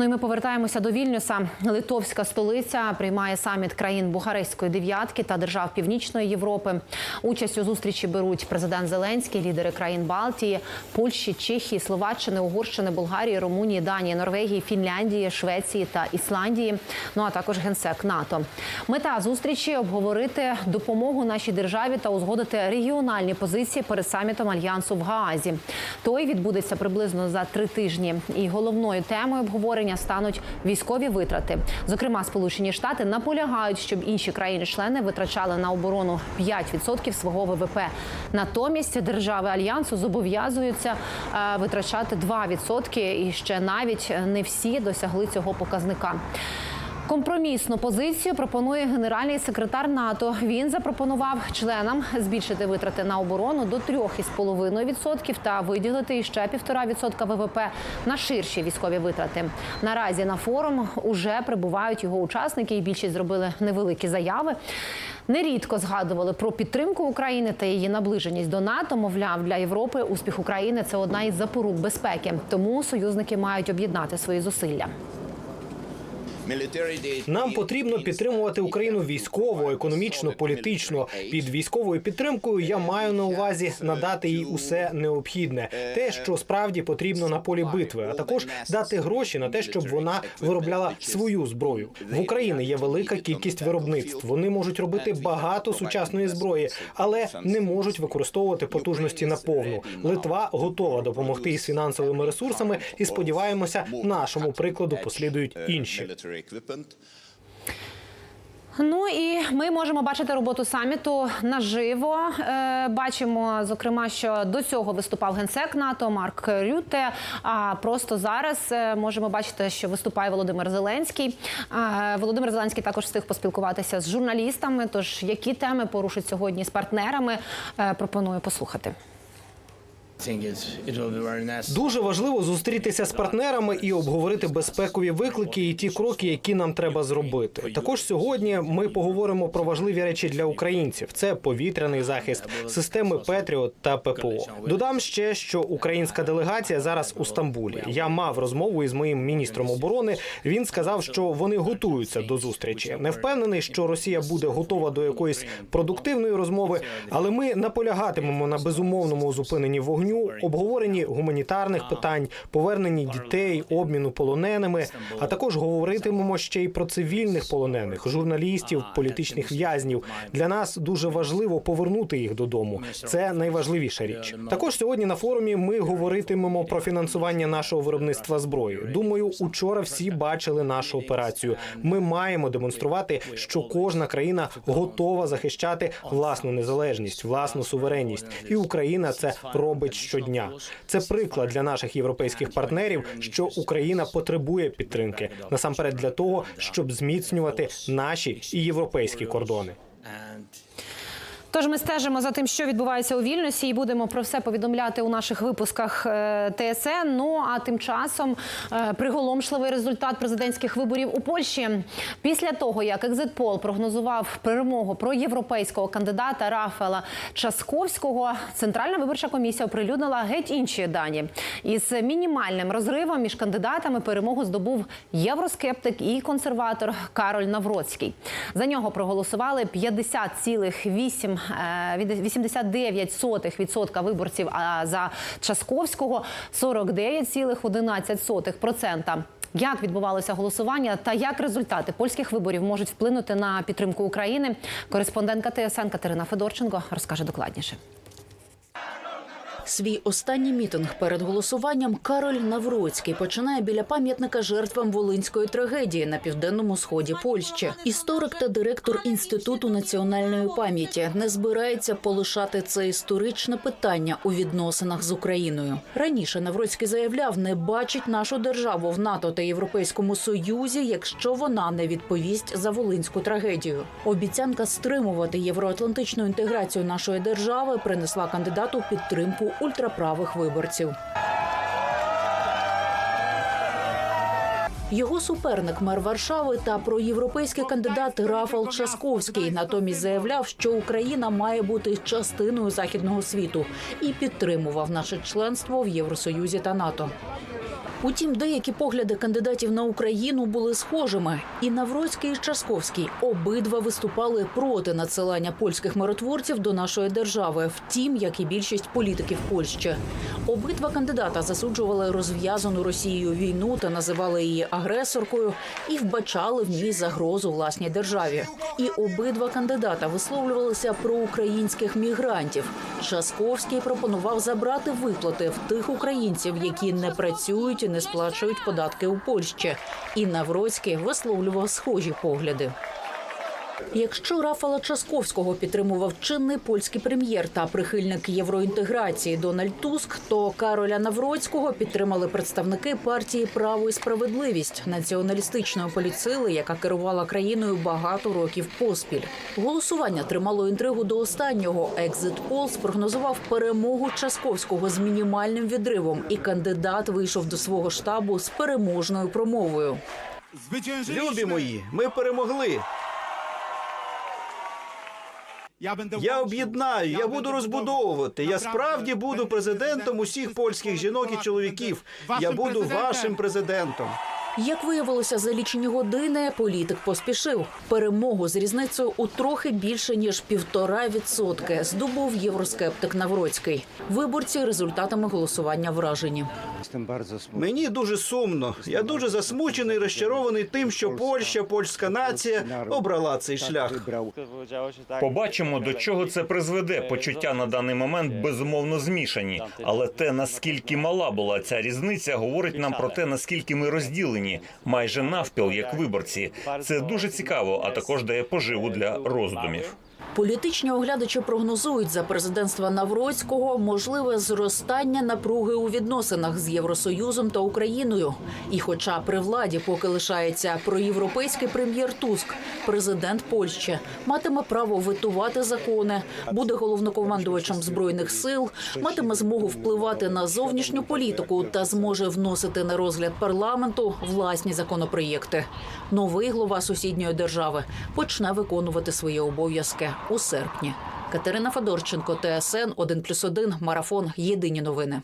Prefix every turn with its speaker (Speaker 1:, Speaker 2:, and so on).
Speaker 1: Ну і ми повертаємося до Вільнюса. Литовська столиця приймає саміт країн Бухарестської дев'ятки та держав Північної Європи. Участь у зустрічі беруть президент Зеленський, лідери країн Балтії, Польщі, Чехії, Словаччини, Угорщини, Болгарії, Румунії, Данії, Норвегії, Фінляндії, Швеції та Ісландії. Ну а також генсек НАТО. Мета зустрічі обговорити допомогу нашій державі та узгодити регіональні позиції перед самітом альянсу в Гаазі. Той відбудеться приблизно за три тижні. І головною темою обговорення стануть військові витрати. Зокрема, Сполучені Штати наполягають, щоб інші країни-члени витрачали на оборону 5% свого ВВП. Натомість держави альянсу зобов'язуються е, витрачати 2%, і ще навіть не всі досягли цього показника. Компромісну позицію пропонує генеральний секретар НАТО. Він запропонував членам збільшити витрати на оборону до 3,5% та виділити іще 1,5% ВВП на ширші військові витрати. Наразі на форум уже прибувають його учасники, і більшість зробили невеликі заяви. Нерідко згадували про підтримку України та її наближеність до НАТО. Мовляв, для Європи успіх України це одна із запорук безпеки. Тому союзники мають об'єднати свої зусилля.
Speaker 2: Нам потрібно підтримувати Україну військово, економічно, політично. Під військовою підтримкою я маю на увазі надати їй усе необхідне, те, що справді потрібно на полі битви, а також дати гроші на те, щоб вона виробляла свою зброю. В Україні є велика кількість виробництв. Вони можуть робити багато сучасної зброї, але не можуть використовувати потужності наповну. Литва готова допомогти із фінансовими ресурсами, і сподіваємося, нашому прикладу послідують інші.
Speaker 1: Ну і ми можемо бачити роботу саміту наживо. Е, бачимо, зокрема, що до цього виступав генсек НАТО Марк Рюте. А просто зараз е, можемо бачити, що виступає Володимир Зеленський. Е, Володимир Зеленський також встиг поспілкуватися з журналістами. Тож які теми порушить сьогодні з партнерами? Пропоную послухати.
Speaker 2: Дуже важливо зустрітися з партнерами і обговорити безпекові виклики і ті кроки, які нам треба зробити. Також сьогодні ми поговоримо про важливі речі для українців: це повітряний захист, системи Петріот та ППО. Додам ще, що українська делегація зараз у Стамбулі. Я мав розмову із моїм міністром оборони. Він сказав, що вони готуються до зустрічі. Не впевнений, що Росія буде готова до якоїсь продуктивної розмови, але ми наполягатимемо на безумовному зупиненні вогню, обговоренні гуманітарних питань, поверненні дітей, обміну полоненими. А також говоритимемо ще й про цивільних полонених, журналістів, політичних в'язнів. Для нас дуже важливо повернути їх додому. Це найважливіша річ. Також сьогодні на форумі ми говоритимемо про фінансування нашого виробництва зброї. Думаю, учора всі бачили нашу операцію. Ми маємо демонструвати, що кожна країна готова захищати власну незалежність, власну суверенність, і Україна це робить щодня. Це приклад для наших європейських партнерів, що Україна потребує підтримки насамперед для того, щоб зміцнювати наші і європейські кордони.
Speaker 1: Тож ми стежимо за тим, що відбувається у Вільнюсі, і будемо про все повідомляти у наших випусках е, ТСН. Ну а тим часом е, приголомшливий результат президентських виборів у Польщі. Після того, як екзитпол прогнозував перемогу проєвропейського кандидата Рафаела Часковського, центральна виборча комісія оприлюднила геть інші дані. Із мінімальним розривом між кандидатами перемогу здобув євроскептик і консерватор Кароль Навроцький. За нього проголосували 50,8 е, від 89% виборців, за Часковського 49,11%. Як відбувалося голосування та як результати польських виборів можуть вплинути на підтримку України? Кореспондентка ТСН Катерина Федорченко розкаже докладніше.
Speaker 3: Свій останній мітинг перед голосуванням Кароль Навроцький починає біля пам'ятника жертвам волинської трагедії на південному сході Польщі. Історик та директор інституту національної пам'яті не збирається полишати це історичне питання у відносинах з Україною. Раніше Навроцький заявляв, не бачить нашу державу в НАТО та Європейському Союзі, якщо вона не відповість за волинську трагедію. Обіцянка стримувати євроатлантичну інтеграцію нашої держави принесла кандидату підтримку ультраправих виборців. Його суперник мер Варшави та проєвропейський кандидат Рафал Часковський натомість заявляв, що Україна має бути частиною західного світу і підтримував наше членство в Євросоюзі та НАТО. Утім, деякі погляди кандидатів на Україну були схожими. І Навроцький, і Часковський обидва виступали проти надсилання польських миротворців до нашої держави, втім, як і більшість політиків Польщі. Обидва кандидата засуджували розв'язану Росією війну та називали її агресоркою і вбачали в ній загрозу власній державі. І обидва кандидата висловлювалися про українських мігрантів. Часковський пропонував забрати виплати в тих українців, які не працюють не сплачують податки у Польщі. І Навроцький висловлював схожі погляди. Якщо Рафала Часковського підтримував чинний польський прем'єр та прихильник євроінтеграції Дональд Туск, то Кароля Навроцького підтримали представники партії Право і справедливість націоналістичної поліцили, яка керувала країною багато років поспіль. Голосування тримало інтригу до останнього. Екзит Пол спрогнозував перемогу Часковського з мінімальним відривом, і кандидат вийшов до свого штабу з переможною промовою.
Speaker 4: Любі мої, ми перемогли. Я об'єднаю, я буду розбудовувати. Я справді буду президентом усіх польських жінок і чоловіків. Я буду вашим президентом.
Speaker 3: Як виявилося за лічені години, політик поспішив. Перемогу з різницею у трохи більше ніж півтора відсотки здобув євроскептик Навроцький. Виборці результатами голосування вражені.
Speaker 4: Мені дуже сумно. Я дуже засмучений, розчарований тим, що Польща, польська нація обрала цей шлях.
Speaker 5: Побачимо, до чого це призведе. Почуття на даний момент безумовно змішані. Але те, наскільки мала була ця різниця, говорить нам про те, наскільки ми розділені майже навпіл, як виборці. Це дуже цікаво, а також дає поживу для роздумів.
Speaker 3: Політичні оглядачі прогнозують за президентства Навроцького можливе зростання напруги у відносинах з Євросоюзом та Україною. І, хоча при владі поки лишається проєвропейський прем'єр Туск, президент Польщі матиме право витувати закони, буде головнокомандувачем збройних сил, матиме змогу впливати на зовнішню політику та зможе вносити на розгляд парламенту власні законопроєкти. Новий глава сусідньої держави почне виконувати свої обов'язки у серпні. Катерина Федорченко, ТСН 1+,1, Марафон. Єдині новини.